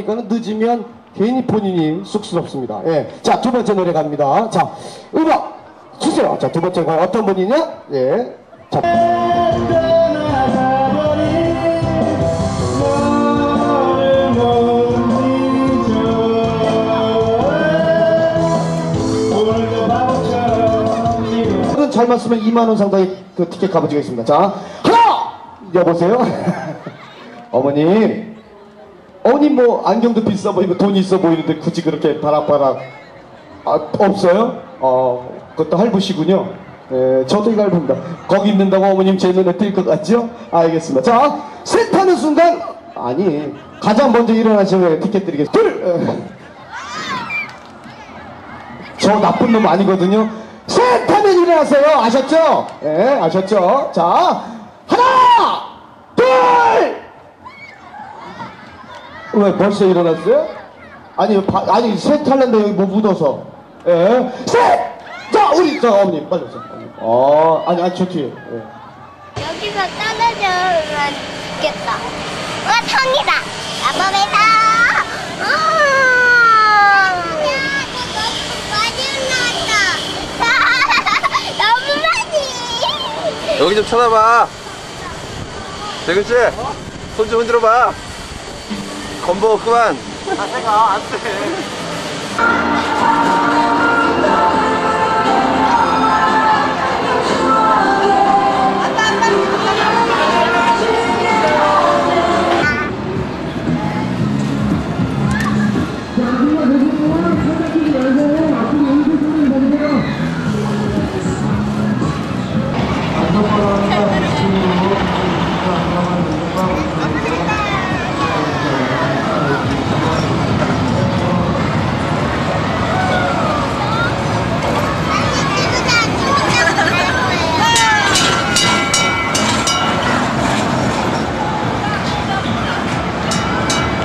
이거는 늦으면 괜히 본인이 쑥스럽습니다. 예. 자, 두 번째 노래 갑니다. 자, 음악 주세요. 자, 두 번째 가 어떤 분이냐? 예. 자. 잘 맞으면 2만원 상당의 그 티켓 값어지가 있습니다. 자, 하나! 여보세요? 어머님. 어머님 뭐 안경도 비싸 보이고 돈 있어 보이는데 굳이 그렇게 바락바락 아, 없어요? 어, 그것도 할부시군요. 예, 저도 이거 할부입니다. 거기 있는다고 어머님 제 눈에 띌 것 같죠? 알겠습니다. 자, 셋 하는 순간 아니 가장 먼저 일어나시면 티켓 드리겠습니다. 둘! 어. 저 나쁜 놈 아니거든요. 셋 하면 일어나세요. 아셨죠? 예, 아셨죠? 자, 하나, 둘! 왜 벌써 일어났어요? 아니, 바- 아니, 셋 하려는데 여기 뭐 묻어서. 예, 셋! 자, 우리, 자, 어머님, 빨리 오세요. 어, 아니, 아니, 저 뒤에. 예. 여기서 떨어져만 죽겠다. 와. 마법의다. 너무 많이. 여기 좀 쳐다봐. 대근 씨, 손 좀 흔들어 봐. 건보 그만. 아, 내가 안 돼.